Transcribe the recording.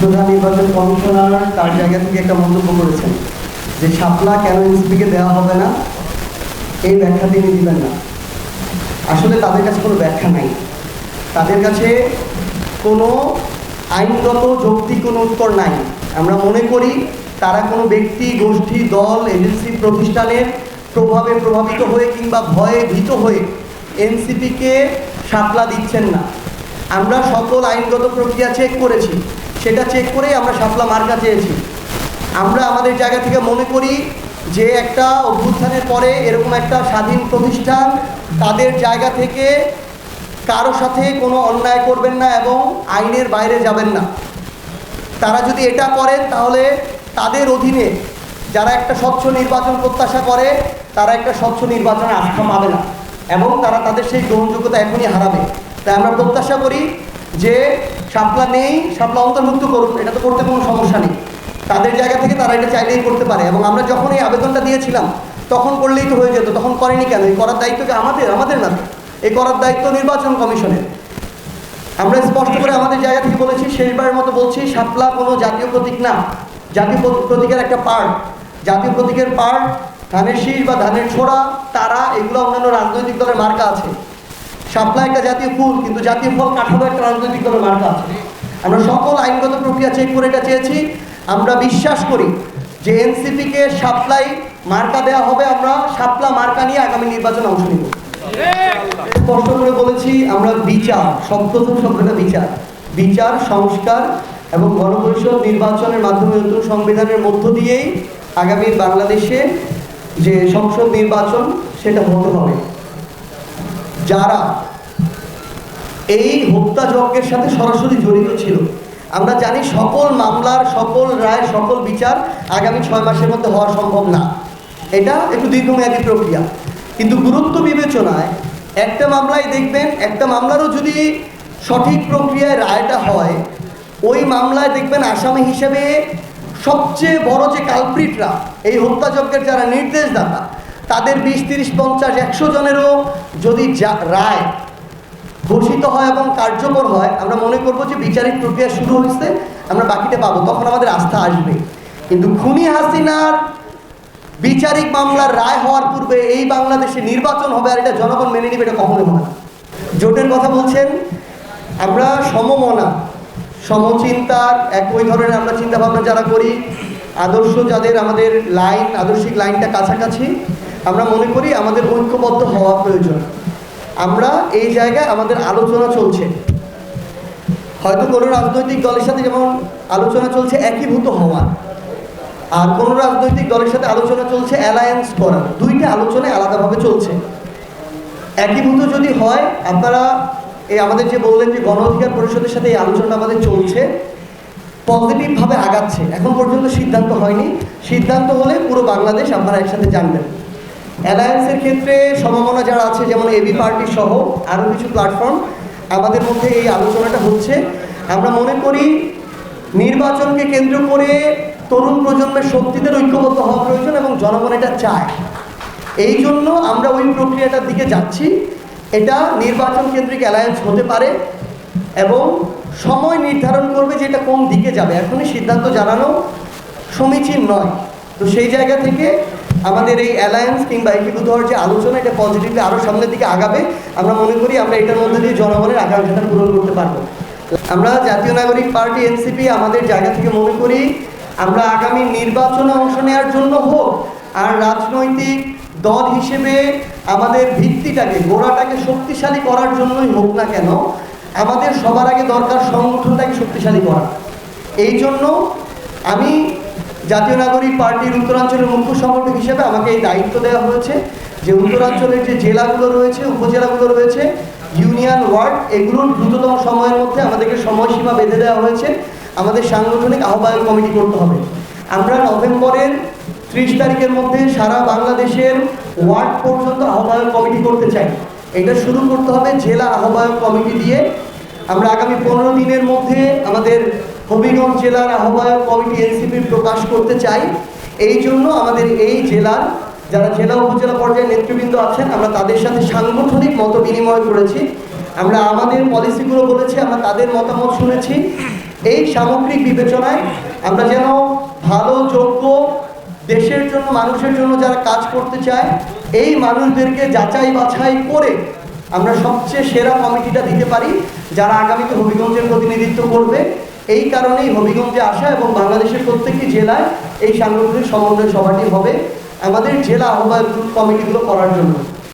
প্রধান নির্বাচন কমিশনার তার জায়গা থেকে একটা মন্তব্য করেছেন যে শাপলা কেন এনসিপিকে দেওয়া হবে না? এই ব্যাখ্যা তিনি দিবেন না। আসলে তাদের কাছে কোনো ব্যাখ্যা নাই। তাদের কাছে কোনো আইনগত যৌক্তিক কোনো উত্তর নাই। আমরা মনে করি তারা কোনো ব্যক্তি, গোষ্ঠী, দল, এজেন্সি, প্রতিষ্ঠানের প্রভাবে প্রভাবিত হয়ে কিংবা ভয়ে ভীত হয়ে এনসিপিকে সাপলা দিচ্ছেন না। আমরা সকল আইনগত প্রক্রিয়া চেক করেছি। সেটা চেক করেই আমরা সাপলা মার্কা চেয়েছি। আমরা আমাদের জায়গা থেকে মনে করি যে একটা অভ্যুত্থানের পরে এরকম একটা স্বাধীন প্রতিষ্ঠান তাদের জায়গা থেকে কারও সাথে কোনো অন্যায় করবেন না এবং আইনের বাইরে যাবেন না। তারা যদি এটা করেন তাহলে তাদের অধীনে যারা একটা স্বচ্ছ নির্বাচন প্রত্যাশা করে, তারা একটা স্বচ্ছ নির্বাচনে আস্থা পাবে না এবং তারা তাদের সেই গ্রহণযোগ্যতা এখনই হারাবে। তাই আমরা প্রত্যাশা করি যে শাপলা নেই শাপলা অন্তর্ভুক্ত করুন এটা তো করতে কোনো সমস্যা নেই। তাদের জায়গা থেকে তারা এটা চাইলেই করতে পারে। এবং আমরা যখন এই আবেদনটা দিয়েছিলাম, তখন করলেই তো হয়ে যেত, তখন করেনি কেন? এই করার দায়িত্ব কি আমাদের? আমাদের না এই করার দায়িত্ব নির্বাচন কমিশনের। আমরা স্পষ্ট করে আমাদের জায়গা থেকে বলেছি, শেষবারের মতো বলছি শাপলা কোনো জাতীয় প্রতীক না। জাতীয় প্রতীকের একটা পার্ট জাতীয় প্রতীকের পার্ট ধানের শীষ বা ধানের ছোড়া, তারা এগুলো অন্যান্য রাজনৈতিক দলের মার্কা আছে। শাপলা একটা জাতীয় ফুল কিন্তু জাতীয় ফল কাঠামো একটা রাজনৈতিক দলের মার্কা আছে। আমরা সকল আইনগত প্রক্রিয়া চেক করে এটা চেয়েছি। আমরা বিশ্বাস করি যে এনসিপিকে সাপ্লাই মার্কা দেওয়া হবে আমরা সাপলা মার্কা নিয়ে আগামী নির্বাচনে অংশ নিব। স্পষ্ট করে বলেছি আমরা বিচার সপ্তম শব্দটা বিচার। বিচার সংস্কার এবং গণপরিষদ নির্বাচনের মাধ্যমে নতুন সংবিধানের মধ্য দিয়েই আগামী বাংলাদেশে যে সংসদ নির্বাচন সেটা হতে হবে। যারা এই হত্যাযজ্ঞের সাথে সরাসরি জড়িত ছিল, আমরা জানি সকল মামলার, সকল রায়, সকল বিচার আগামী ছয় মাসের মধ্যে হওয়া সম্ভব না। এটা একটু দীর্ঘমেয়াদী প্রক্রিয়া। কিন্তু গুরুত্ব বিবেচনায় একটা মামলায় দেখবেন, একটা মামলারও যদি সঠিক প্রক্রিয়ায় রায়টা হয়, ওই মামলায় দেখবেন আসামি হিসেবে সবচেয়ে বড় যে কালপ্রিটরা এই হত্যাযজ্ঞের যারা নির্দেশদাতা তাদের বিশ, তিরিশ, পঞ্চাশ, একশো জনেরও যদি রায় ঘোষিত হয় এবং কার্যকর হয়, আমরা মনে করব যে বিচারিক প্রক্রিয়া শুরু হয়েছে, আমরা বাকিটা পাবো, তখন আমাদের আস্থা আসবে। কিন্তু খুনি হাসিনার বিচারিক মামলার রায় হওয়ার পূর্বে এই বাংলাদেশে নির্বাচন হবে আর এটা জনগণ মেনে নেবে এটা কখনোই হবে না। জোটের কথা বলছেন, আমরা সমমনা, সমচিন্তার একই ধরনের আমরা চিন্তাভাবনা যারা করি, আদর্শ যাদের আমাদের লাইন, আদর্শিক লাইনটা কাছাকাছি আমরা মনে করি আমাদের ঐক্যবদ্ধ হওয়া প্রয়োজন। আমরা এই জায়গায় আমাদের আলোচনা চলছে। হয়তো কোনো রাজনৈতিক দলের সাথে যেমন আলোচনা চলছে, একীভূত হওয়া। আর কোনো রাজনৈতিক দলের সাথে আলোচনা চলছে অ্যালায়েন্স করা। দুইটা আলোচনায় আলাদাভাবে চলছে। একীভূত যদি হয়, আপনারা এই আমাদের যে বললেন যে গণ অধিকার পরিষদের সাথে এই আলোচনা আমাদের চলছে পজিটিভভাবে আগাচ্ছে। এখন পর্যন্ত সিদ্ধান্ত হয়নি। সিদ্ধান্ত হলে পুরো বাংলাদেশ আপনারা একসাথে জানবেন। অ্যালায়েন্সের ক্ষেত্রে সম্ভাবনা যারা আছে, যেমন এবি পার্টি সহ আরও কিছু প্ল্যাটফর্ম আমাদের মধ্যে এই আলোচনাটা হচ্ছে। আমরা মনে করি নির্বাচনকে কেন্দ্র করে তরুণ প্রজন্মের শক্তিদের ঐক্যবদ্ধ হওয়া প্রয়োজন এবং জনগণ এটা চায়। এই জন্য আমরা ওই প্রক্রিয়াটার দিকে যাচ্ছি। এটা নির্বাচন কেন্দ্রিক অ্যালায়েন্স হতে পারে এবং সময় নির্ধারণ করবে যে এটা কোন দিকে যাবে। এখনই সিদ্ধান্ত জানানো সমীচীন নয়। তো সেই জায়গা থেকে আমাদের এই অ্যালায়েন্স কিংবা একীভূত হওয়ার যে আলোচনা, এটা পজিটিভলি আরও সামনের দিকে আগাবে। আমরা মনে করি আমরা এটার মধ্যে দিয়ে জনগণের আকাঙ্ক্ষাটা পূরণ করতে পারব। আমরা জাতীয় নাগরিক পার্টি এনসিপি আমাদের জায়গা থেকে মনে করি আমরা আগামী নির্বাচনে অংশ নেওয়ার জন্য হোক আর রাজনৈতিক দল হিসেবে আমাদের ভিত্তিটাকে, গোড়াটাকে শক্তিশালী করার জন্যই হোক না কেন, আমাদের সবার আগে দরকার সংগঠনটাকে শক্তিশালী করা। এই জন্য আমি জাতীয় নাগরিক পার্টির উত্তরাঞ্চলের মুখ্য সংগঠক হিসেবে আমাকে এই দায়িত্ব দেওয়া হয়েছে যে উত্তরাঞ্চলের যে জেলাগুলো রয়েছে, উপজেলাগুলো রয়েছে, ইউনিয়ন, ওয়ার্ড, এগুলোর দ্রুততম সময়ের মধ্যে আমাদেরকে সময়সীমা বেঁধে দেওয়া হয়েছে। আমাদের সাংগঠনিক আহ্বায়ক কমিটি করতে হবে। আমরা নভেম্বরের ত্রিশ তারিখের মধ্যে সারা বাংলাদেশের ওয়ার্ড পর্যন্ত আহ্বায়ক কমিটি করতে চাই। এটা শুরু করতে হবে জেলা আহ্বায়ক কমিটি দিয়ে। আমরা আগামী পনেরো দিনের মধ্যে আমাদের হবিগঞ্জ জেলার আহ্বায়ক কমিটি এনসিপি প্রকাশ করতে চাই। এই জন্য আমাদের এই জেলার যারা জেলা উপজেলা পর্যায়ে নেতৃবৃন্দ আছেন, আমরা তাদের সাথে সাংগঠনিক মত বিনিময় করেছি। আমরা আমাদের পলিসিগুলো বলেছি, আমরা তাদের মতামত শুনেছি। এই সামগ্রিক বিবেচনায় আমরা যেন ভালো, যোগ্য, দেশের জন্য, মানুষের জন্য যারা কাজ করতে চায়, এই মানুষদেরকে যাচাই বাছাই করে আমরা সবচেয়ে সেরা কমিটিটা দিতে পারি, যারা আগামীতে হবিগঞ্জের প্রতিনিধিত্ব করবে। এই কারণেই হবিগঞ্জে আসা এবং বাংলাদেশের প্রত্যেকটি জেলায় এই সাংগঠনিক সমন্বয় সভাটি হবে। আমাদের জেলা আহ্বায়ক কমিটিগুলো করার জন্য।